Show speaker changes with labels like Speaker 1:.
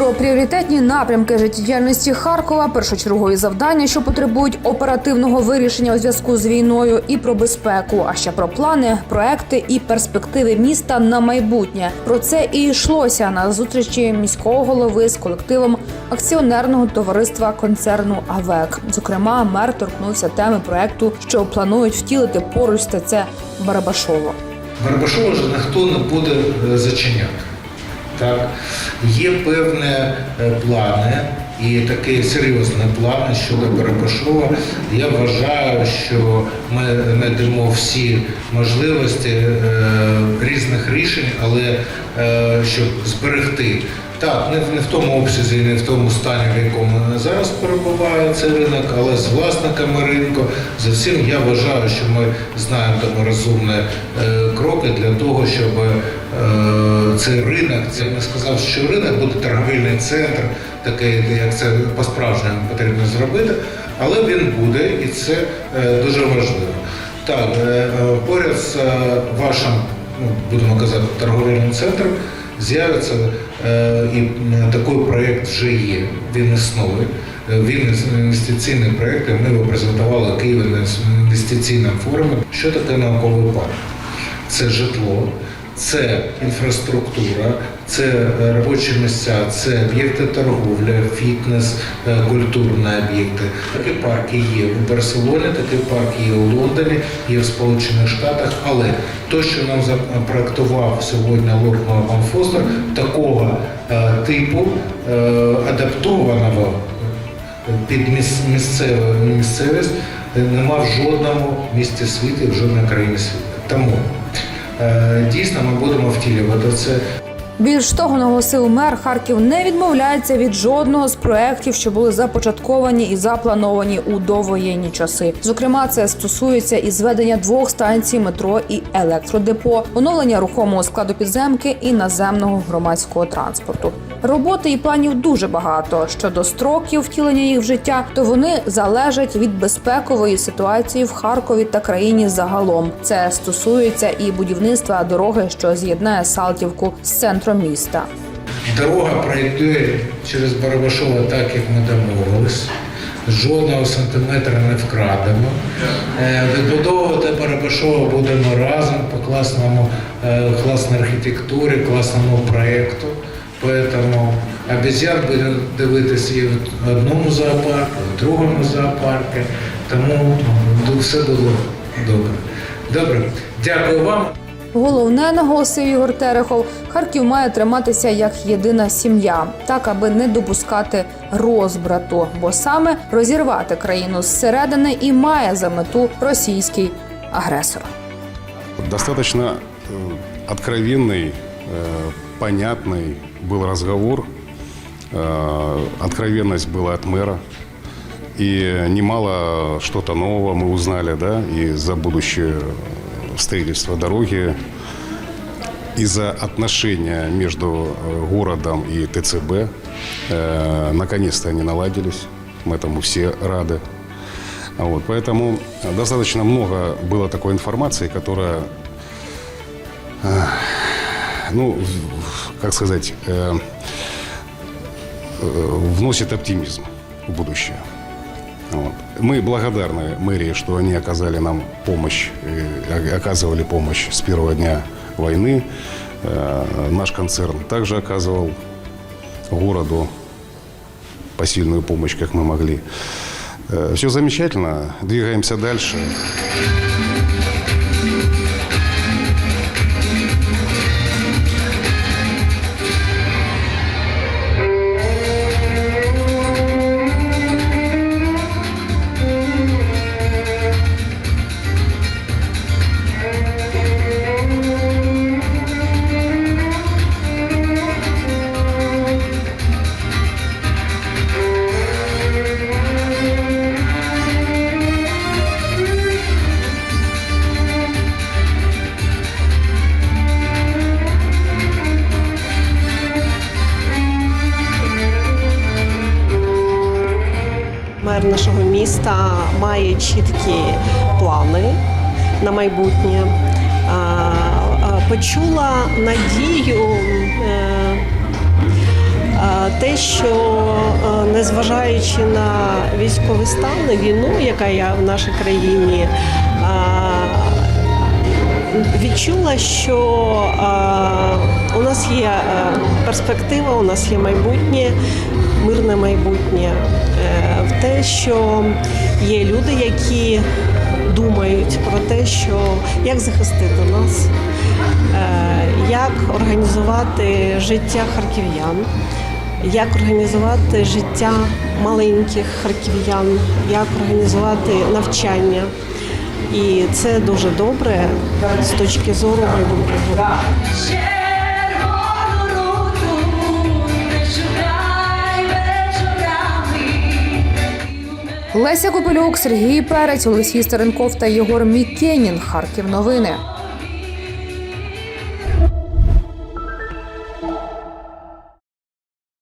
Speaker 1: Про пріоритетні напрямки життєдіяльності Харкова, першочергові завдання, що потребують оперативного вирішення у зв'язку з війною, і про безпеку, а ще про плани, проекти і перспективи міста на майбутнє. Про це і йшлося на зустрічі міського голови з колективом акціонерного товариства концерну АВЕК. Зокрема, мер торкнувся теми проекту, що планують втілити поруч з ТЦ Барабашово.
Speaker 2: Барбашова ж ніхто не буде е, зачиняти. Так? Є певні е, плани і такі серйозні плани щодо Барабашова. Я вважаю, що ми знайдемо всі можливості е, різних рішень, але е, щоб зберегти. Так, не, в- не в тому обсязі, не в тому стані, в якому зараз перебуває цей ринок, але з власниками ринку. За всім я вважаю, що ми знаємо тому розумні е, кроки для того, щоб е, цей ринок, це я не сказав, що ринок буде торговельний центр, такий, як це по-справжньому потрібно зробити, але він буде і це е, дуже важливо. Так, е, поряд з вашим, ну, будемо казати, торговельним центром з'явиться і такий проєкт вже є, він існує. Він інвестиційний проєкт, ми його презентували Києві на інвестиційному форумі. Що таке науковий парк? Це житло, це інфраструктура, це е, робочі місця, це об'єкти торговлі, фітнес, е, культурні об'єкти. Такі парки є у Барселоні, такі парки є у Лондоні, є в Сполучених Штатах. Але те, що нам запроектував сьогодні Лорд Морган Фостер, такого е, типу адаптованого під міс- місцеву місцевість нема в жодному місті світу, в жодній країні світу. Тому е, дійсно ми будемо втілювати це.
Speaker 1: Більш того, наголосив мер, Харків не відмовляється від жодного з проєктів, що були започатковані і заплановані у довоєнні часи. Зокрема, це стосується і зведення двох станцій метро і електродепо, оновлення рухомого складу підземки і наземного громадського транспорту. Роботи і планів дуже багато. Щодо строків втілення їх в життя, то вони залежать від безпекової ситуації в Харкові та країні загалом. Це стосується і будівництва дороги, що з'єднає Салтівку з центром міста.
Speaker 2: Дорога пройде через Барабашова так, як ми домовились. Жодного сантиметра не вкрадемо. Е, Відбудовувати Барабашова будемо разом по класному, е, класній архітектурі, класному проєкту. Поэтому обезьян буде дивитися і в одному зоопарку, і в другому зоопарку. Тому ну, все буде добре. Добре, дякую вам.
Speaker 1: Головне, наголосив Ігор Терехов, Харків має триматися як єдина сім'я, так аби не допускати розбрату, бо саме розірвати країну зсередини і має за мету російський агресор.
Speaker 3: Достаточно э, откровенный, э, понятный Был разговор. Э, Откровенность была от мэра. И немало что-то нового мы узнали, да, и за будущее строительство дороги, и за отношения между э, городом и ТЦБ. Э, Наконец-то они наладились. Мы этому все рады. Вот, поэтому достаточно много было такой информации, которая, ну, как сказать, э, э, вносит оптимизм в будущее. Вот. Мы благодарны мэрии, что они оказали нам помощь, э, оказывали помощь с первого дня войны. Э, Наш концерн также оказывал городу посильную помощь, как мы могли. Все замечательно, двигаемся дальше.
Speaker 4: Міста має чіткі плани на майбутнє. Почула надію е, те, що е, незважаючи на військовий стан, війну, яка є в нашій країні, відчула, що е, у нас є е, перспектива, у нас є майбутнє, мирне майбутнє, е, в те, що є люди, які думають про те, що як захистити нас, як організувати життя харків'ян. Як організувати життя маленьких харків'ян, як організувати навчання. І це дуже добре з точки зору майбутнього.
Speaker 1: Леся Копилюк, Сергій Перець, Олексій Старенков та Єгор Мікенін. Харків новини.